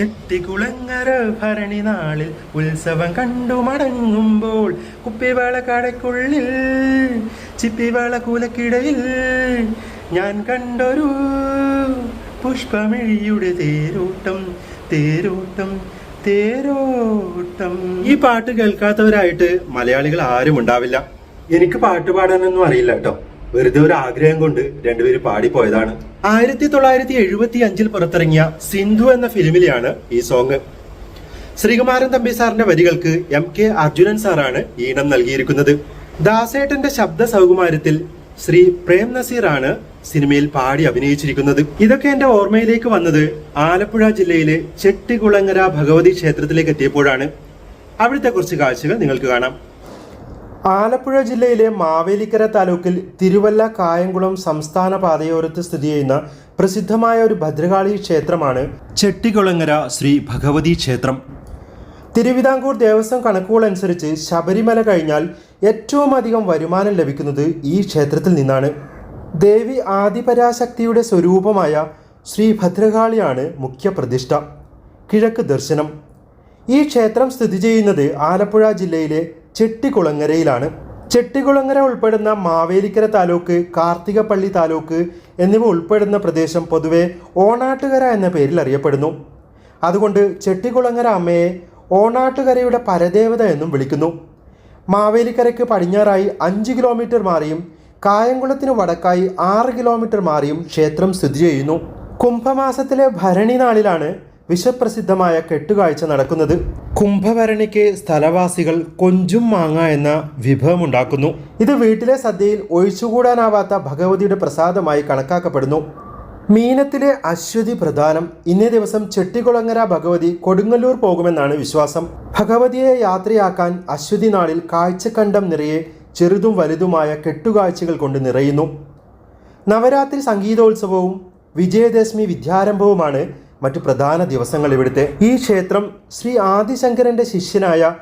ചെട്ടികുളങ്ങര ഭരണി നാളിൽ ഉത്സവം കണ്ടു മടങ്ങുമ്പോൾ കുപ്പിവള കടയ്ക്കുള്ളിൽ ചിപ്പിവള കൂലക്കിടയിൽ ഞാൻ കണ്ടൊരു പുഷ്പമിഴിയുടെ തേരോട്ടം തേരോട്ടം തേരോട്ടം. ഈ പാട്ട് കേൾക്കാത്തവരായിട്ട് മലയാളികൾ ആരും ഉണ്ടാവില്ല. എനിക്ക് പാട്ട് പാടാനൊന്നും അറിയില്ല കേട്ടോ. വെറുതെ ഒരു ആഗ്രഹം കൊണ്ട് രണ്ടുപേര് പാടിപ്പോയതാണ്. ആയിരത്തി തൊള്ളായിരത്തി എഴുപത്തി അഞ്ചിൽ പുറത്തിറങ്ങിയ സിന്ധു എന്ന ഫിലിമിലെയാണ് ഈ സോങ്. ശ്രീകുമാരൻ തമ്പി സാറിന്റെ വരികൾക്ക് എം കെ അർജുനൻ സാറാണ് ഈണം നൽകിയിരിക്കുന്നത്. ദാസേട്ടന്റെ ശബ്ദ സൗകുമാര്യത്തിൽ ശ്രീ പ്രേം നസീറാണ് സിനിമയിൽ പാടി അഭിനയിച്ചിരിക്കുന്നത്. ഇതൊക്കെ എന്റെ ഓർമ്മയിലേക്ക് വന്നത് ആലപ്പുഴ ജില്ലയിലെ ചെട്ടികുളങ്ങര ഭഗവതി ക്ഷേത്രത്തിലേക്ക് എത്തിയപ്പോഴാണ്. അവിടുത്തെ കുറച്ച് കാഴ്ചകൾ നിങ്ങൾക്ക് കാണാം. ആലപ്പുഴ ജില്ലയിലെ മാവേലിക്കര താലൂക്കിൽ തിരുവല്ല കായംകുളം സംസ്ഥാന പാതയോരത്ത് സ്ഥിതി ചെയ്യുന്ന പ്രസിദ്ധമായ ഒരു ഭദ്രകാളി ക്ഷേത്രമാണ് ചെട്ടികുളങ്ങര ശ്രീ ഭഗവതി ക്ഷേത്രം. തിരുവിതാംകൂർ ദേവസ്വം കണക്കുകൾ അനുസരിച്ച് ശബരിമല കഴിഞ്ഞാൽ ഏറ്റവും അധികം വരുമാനം ലഭിക്കുന്നത് ഈ ക്ഷേത്രത്തിൽ നിന്നാണ്. ദേവി ആദിപരാശക്തിയുടെ സ്വരൂപമായ ശ്രീ ഭദ്രകാളിയാണ് മുഖ്യ പ്രതിഷ്ഠ. കിഴക്ക് ദർശനം. ഈ ക്ഷേത്രം സ്ഥിതി ചെയ്യുന്നത് ആലപ്പുഴ ജില്ലയിലെ ചെട്ടികുളങ്ങരയിലാണ്. ചെട്ടികുളങ്ങര ഉൾപ്പെടുന്ന മാവേലിക്കര താലൂക്ക് കാർത്തികപ്പള്ളി താലൂക്ക് എന്നിവ ഉൾപ്പെടുന്ന പ്രദേശം പൊതുവെ ഓണാട്ടുകര എന്ന പേരിൽ അറിയപ്പെടുന്നു. അതുകൊണ്ട് ചെട്ടികുളങ്ങര അമ്മയെ ഓണാട്ടുകരയുടെ പരദേവത എന്നും വിളിക്കുന്നു. മാവേലിക്കരയ്ക്ക് പടിഞ്ഞാറായി അഞ്ച് കിലോമീറ്റർ മാറിയും കായംകുളത്തിന് വടക്കായി ആറ് കിലോമീറ്റർ മാറിയും ക്ഷേത്രം സ്ഥിതി ചെയ്യുന്നു. കുംഭമാസത്തിലെ ഭരണി നാളിലാണ് വിശ്വപ്രസിദ്ധമായ കെട്ടുകാഴ്ച നടക്കുന്നത് കുംഭഭരണിക്ക് സ്ഥലവാസികൾ കൊഞ്ചും മാങ്ങ എന്ന വിഭവമുണ്ടാക്കുന്നു. ഇത് വീട്ടിലെ സദ്യയിൽ ഒഴിച്ചുകൂടാനാവാത്ത ഭഗവതിയുടെ പ്രസാദമായി കണക്കാക്കപ്പെടുന്നു. മീനത്തിലെ അശ്വതി പ്രധാനം. ഇന്നേ ദിവസം ചെട്ടികുളങ്ങര ഭഗവതി കൊടുങ്ങല്ലൂർ പോകുമെന്നാണ് വിശ്വാസം. ഭഗവതിയെ യാത്രയാക്കാൻ അശ്വതി നാളിൽ കാഴ്ചക്കണ്ടം നിറയെ ചെറുതും വലുതുമായ കെട്ടുകാഴ്ചകൾ കൊണ്ട് നിറയുന്നു. നവരാത്രി സംഗീതോത്സവവും വിജയദശമി വിദ്യാരംഭവുമാണ് മറ്റു പ്രധാന ദിവസങ്ങൾ ഇവിടുത്തെ. ഈ ക്ഷേത്രം ശ്രീ ആദിശങ്കരന്റെ ശിഷ്യനായ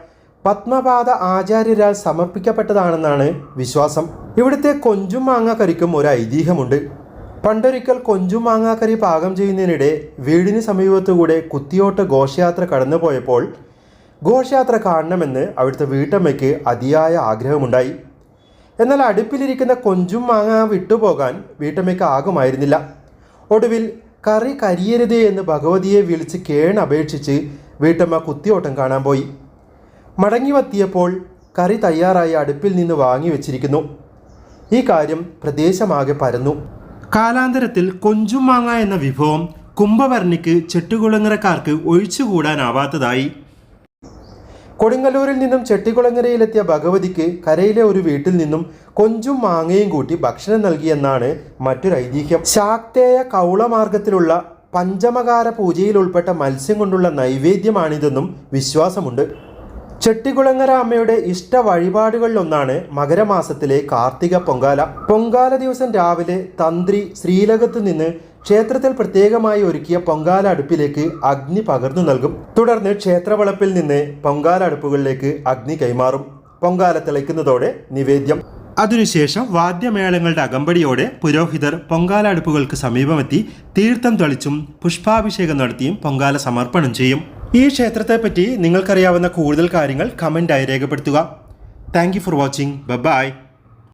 പത്മപാദ ആചാര്യരാൽ സമർപ്പിക്കപ്പെട്ടതാണെന്നാണ് വിശ്വാസം. ഇവിടുത്തെ കൊഞ്ചും മാങ്ങാക്കറിക്കും ഒരു ഐതിഹ്യമുണ്ട്. പണ്ടൊരിക്കൽ കൊഞ്ചും മാങ്ങാക്കറി പാകം ചെയ്യുന്നതിനിടെ വീടിന് സമീപത്തുകൂടെ കുത്തിയോട്ട് ഘോഷയാത്ര കടന്നുപോയപ്പോൾ ഘോഷയാത്ര കാണണമെന്ന് അവിടുത്തെ വീട്ടമ്മയ്ക്ക് അതിയായ ആഗ്രഹമുണ്ടായി. എന്നാൽ അടുപ്പിലിരിക്കുന്ന കൊഞ്ചും മാങ്ങ വിട്ടുപോകാൻ വീട്ടമ്മയ്ക്ക് ആകുമായിരുന്നില്ല. ഒടുവിൽ കറി കരിയരുതേ എന്ന് ഭഗവതിയെ വിളിച്ച് കേണപേക്ഷിച്ച് വീട്ടമ്മ കുത്തിയോട്ടം കാണാൻ പോയി. മടങ്ങി വത്തിയപ്പോൾ കറി തയ്യാറായി അടുപ്പിൽ നിന്ന് വാങ്ങി വെച്ചിരിക്കുന്നു. ഈ കാര്യം പ്രദേശമാകെ പരന്നു. കാലാന്തരത്തിൽ കൊഞ്ചുമാങ്ങ എന്ന വിഭവം കുംഭവർണിക്ക് ചെട്ടുകുളങ്ങരക്കാർക്ക് ഒഴിച്ചുകൂടാനാവാത്തതായി. കൊടുങ്ങല്ലൂരിൽ നിന്നും ചെട്ടികുളങ്ങരയിലെത്തിയ ഭഗവതിക്ക് കരയിലെ ഒരു വീട്ടിൽ നിന്നും കൊഞ്ചും മാങ്ങയും കൂട്ടി ഭക്ഷണം നൽകിയെന്നാണ് മറ്റൊരു ഐതിഹ്യം. ശാക്തേയ കൗളമാർഗത്തിലുള്ള പഞ്ചമകാര പൂജയിൽ ഉൾപ്പെട്ട മത്സ്യം കൊണ്ടുള്ള നൈവേദ്യമാണിതെന്നും വിശ്വാസമുണ്ട്. ചെട്ടികുളങ്ങര അമ്മയുടെ ഇഷ്ട വഴിപാടുകളിലൊന്നാണ് മകരമാസത്തിലെ കാർത്തിക പൊങ്കാല. പൊങ്കാല ദിവസം രാവിലെ തന്ത്രി ശ്രീലകത്ത് നിന്ന് ക്ഷേത്രത്തിൽ പ്രത്യേകമായി ഒരുക്കിയ പൊങ്കാല അടുപ്പിലേക്ക് അഗ്നി പകർന്നു നൽകും. തുടർന്ന് ക്ഷേത്രവളപ്പിൽ നിന്ന് പൊങ്കാല അടുപ്പുകളിലേക്ക് അഗ്നി കൈമാറും. പൊങ്കാല തിളയ്ക്കുന്നതോടെ നിവേദ്യം. അതിനുശേഷം വാദ്യമേളങ്ങളുടെ അകമ്പടിയോടെ പുരോഹിതർ പൊങ്കാല അടുപ്പുകൾക്ക് സമീപമെത്തി തീർത്ഥം തളിച്ചും പുഷ്പാഭിഷേകം നടത്തിയും പൊങ്കാല സമർപ്പണം ചെയ്യും. ഈ ക്ഷേത്രത്തെപ്പറ്റി നിങ്ങൾക്കറിയാവുന്ന കൂടുതൽ കാര്യങ്ങൾ കമന്റായി രേഖപ്പെടുത്തുക. Thank for watching bye